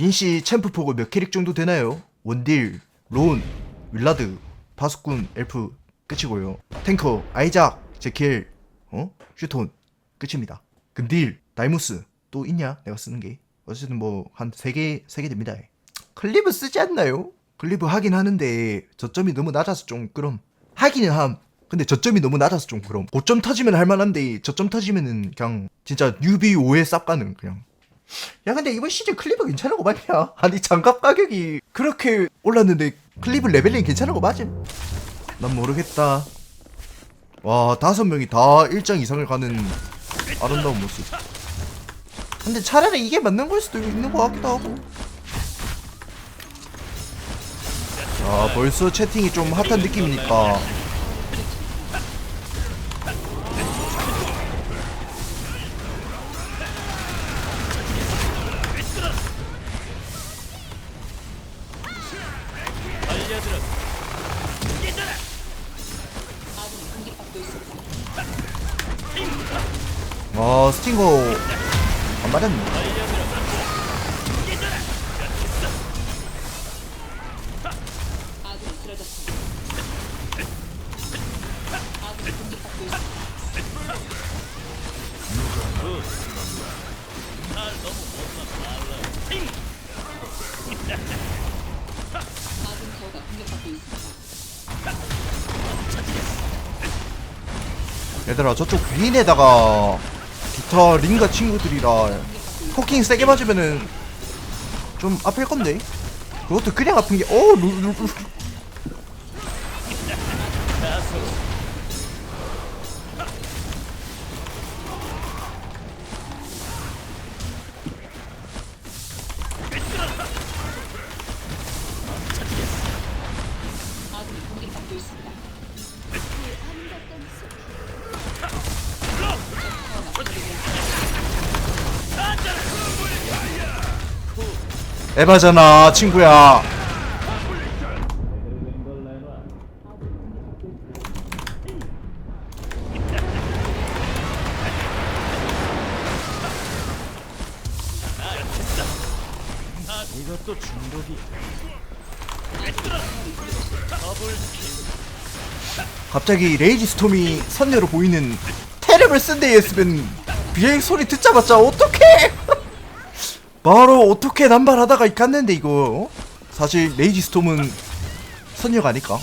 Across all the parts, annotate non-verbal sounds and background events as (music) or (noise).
빈씨 챔프 포고 몇 캐릭 정도 되나요? 원딜, 론, 윌라드, 바스꾼, 엘프 끝이고요. 탱커, 아이작, 제킬, 어? 슈톤 끝입니다. 근딜, 다이무스 또 있냐? 내가 쓰는 게 어쨌든 뭐한세개 됩니다. 클리브 쓰지 않나요? 클리브 하긴 하는데 저점이 너무 낮아서 좀 그럼 하기는 함. 근데 저점이 너무 낮아서 좀 그럼 고점 터지면 할만한데 저점 터지면은 그냥 진짜 뉴비 5에 쌉 가는 그냥 야 근데 이번 시즌 클리브 괜찮은 거 맞냐? (laughs) 아니 장갑 가격이 그렇게 올랐는데 클리브 레벨링 괜찮은 거 맞음? 난 모르겠다 와 다섯 명이 다 일장 이상을 가는 아름다운 모습 근데 차라리 이게 맞는 걸 수도 있는 것 같기도 하고 아 벌써 채팅이 좀 핫한 느낌이니까 아 스팅거 안 맞았네. 얘들아 저쪽 린에다가 기타 링가 친구들이라 포킹 세게 맞으면은 좀 아플 건데? 그것도 그냥 아픈 게 어, 에바잖아 친구야. 이것도 중독이 갑자기 레이지 스톰이 선녀로 보이는 테랩을 쓴 데에 있으면 비행 소리 듣자마자 어떡해 (laughs) 바로 어떻게 남발하다가 갔는데 이거 어? 사실 레이지 스톰은 선녀가 아닐까.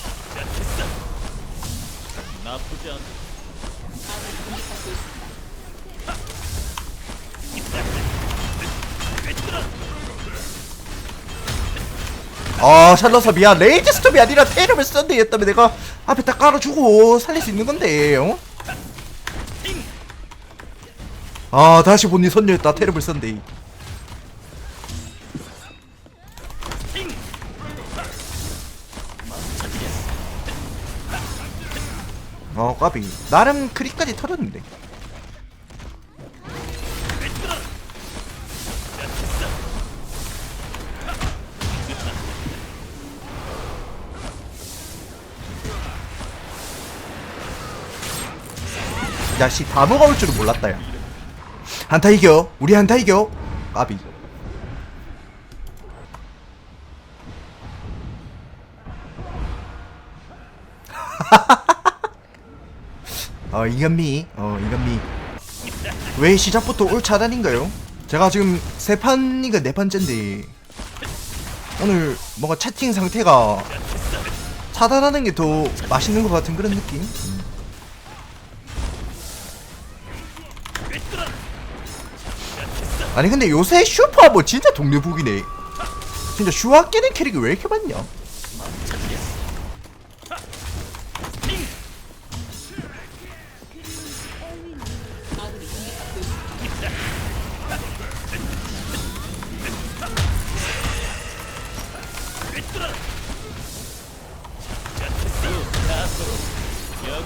아 샬럿아 미안 레이지 스톰이 아니라 쓴 데에 있다면 내가 앞에 딱 깔아주고 살릴 수 있는 건데 어? 아 다시 보니 선녀였다 테랩을 쓴데 어 까비 나름 크리까지 터졌는데. 야씨 다모가 올 줄은 몰랐다 야. 한타 이겨. 우리 한타 이겨. 까비 이건미 어 이건미 왜 시작부터 올 차단인가요? 제가 지금 세 판인가 네 판째인데 오늘 뭔가 채팅 상태가 차단하는 게 더 맛있는 것 같은 그런 느낌? 음. 아니 근데 요새 슈퍼 뭐 진짜 동료북이네 진짜 슈아 깨는 캐릭이 왜 이렇게 많냐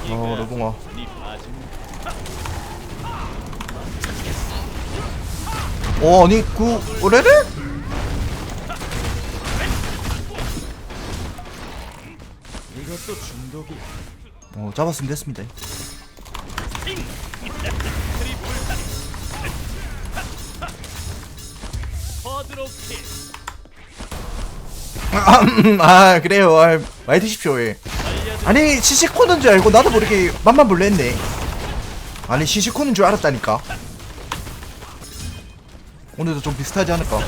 어 빠진 어. 아니 그 오래를? 이것도 중독이. 어 잡았으면 됐습니다. (laughs) 아, 음, 아 그래요. 아, 많이 드십시오 예. 아니 시시코는 줄 알고 나도 모르게 볼래 했네. 아니 시시코는 줄 알았다니까. 오늘도 좀 비슷하지 않을까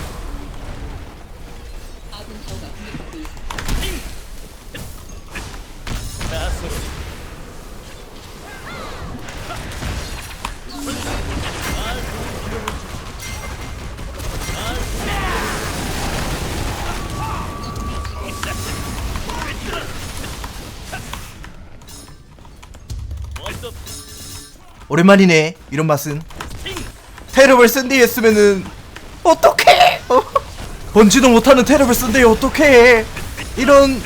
오랜만이네 이런 맛은. 테러블 샌디 했으면은 어떡해! 어? 번지도 못하는 테러블 샌디 어떡해! 이런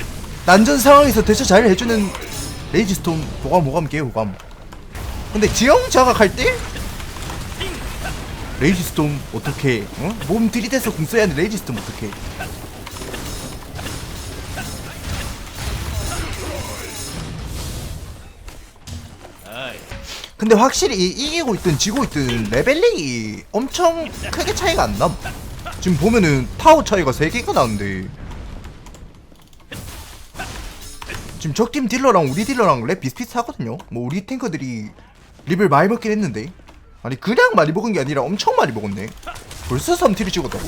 난전 상황에서 대처 잘 해주는 레이지스톰 호감 호감 개 호감. 근데 지형 자각할 때? 레이지스톰 어떡해? 어? 몸 들이대서 궁 써야 하는 레이지스톰 어떡해 근데 확실히 이- 이기고 있든 지고 있든 레벨링이 엄청 크게 차이가 안 남. 지금 보면은 타워 차이가 3개가 나는데 지금 적팀 딜러랑 우리 딜러랑 랩 비슷비슷하거든요. 뭐 우리 탱커들이 립을 많이 먹긴 했는데 아니 그냥 많이 먹은 게 아니라 엄청 많이 먹었네. 벌써 3킬을 찍었다고.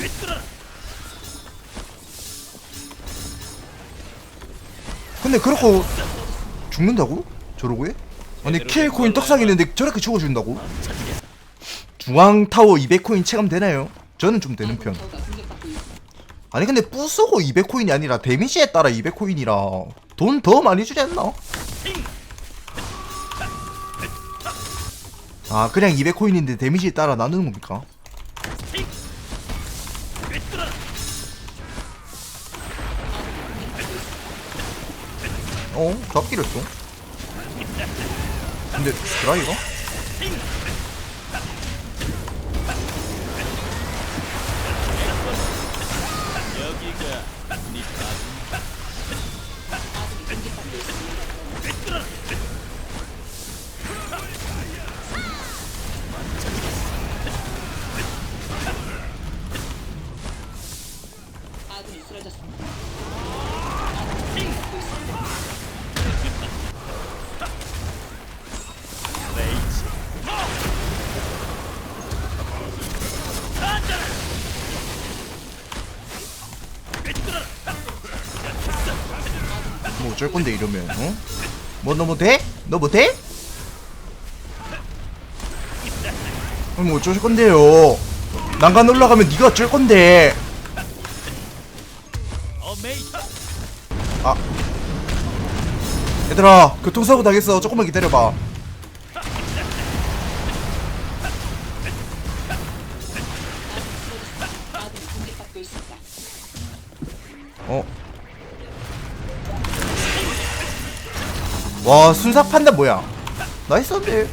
근데 그렇고 죽는다고? 저러고 해? 아니 킬 코인 떡상 있는데 저렇게 죽어준다고? 중앙 타워 200코인 체감 되나요? 저는 좀 되는 편. 아니 근데 부수고 200코인이 아니라 데미지에 따라 200코인이라 돈 더 많이 주지 않나? 아 그냥 200코인인데 데미지에 따라 나누는 겁니까? 어? 잡기를 했어? 근데 드라이가? 여기가 어쩔 건데 이러면 어? 뭐너뭐 돼? 너뭐 돼? 그럼 뭐 어쩔 건데요 난간 올라가면 네가 어쩔 건데 아 얘들아 교통사고 당했어 조금만 기다려봐. 어? 와 순삭 판단 뭐야 나이스한데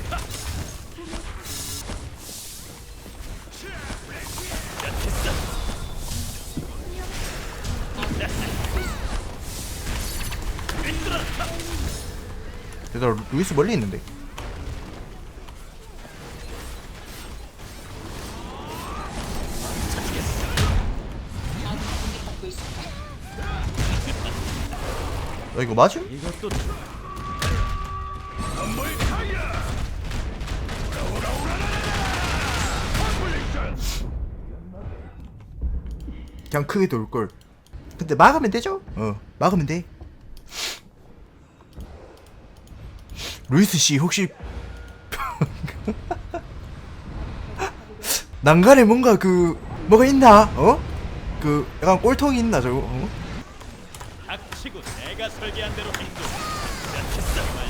얘들아 루이스 멀리 있는데 있습니다. 나 이거 맞음? 이것도 그냥 크게 돌걸 근데 막으면 되죠? 어 막으면 돼 루이스 씨 혹시 (laughs) 난간에 뭔가 그 뭐가 있나? 어? 그 약간 꼴통이 있나 저거? 어? 닥치고 내가 설계한 대로 행동 말려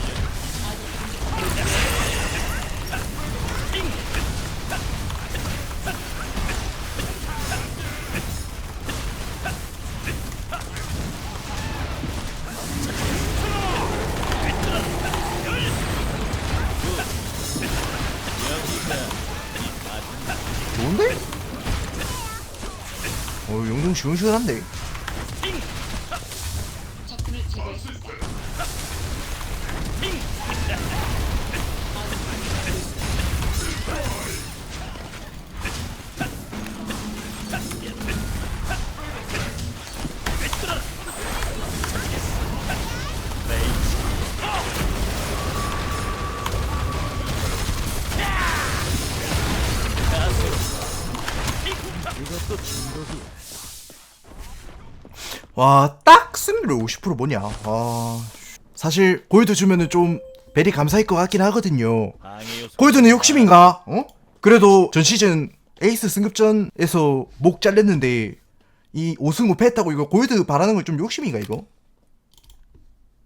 좋 어 용동 시원시원한데 와, 딱 승률 50% 뭐냐. 아, 사실 골드 주면은 좀 베리 감사할 것 같긴 하거든요. 골드는 욕심인가? 어? 그래도 전 시즌 에이스 승급전에서 목 잘렸는데 이 5승 5패 했다고 이거 골드 바라는 건 좀 욕심인가 이거?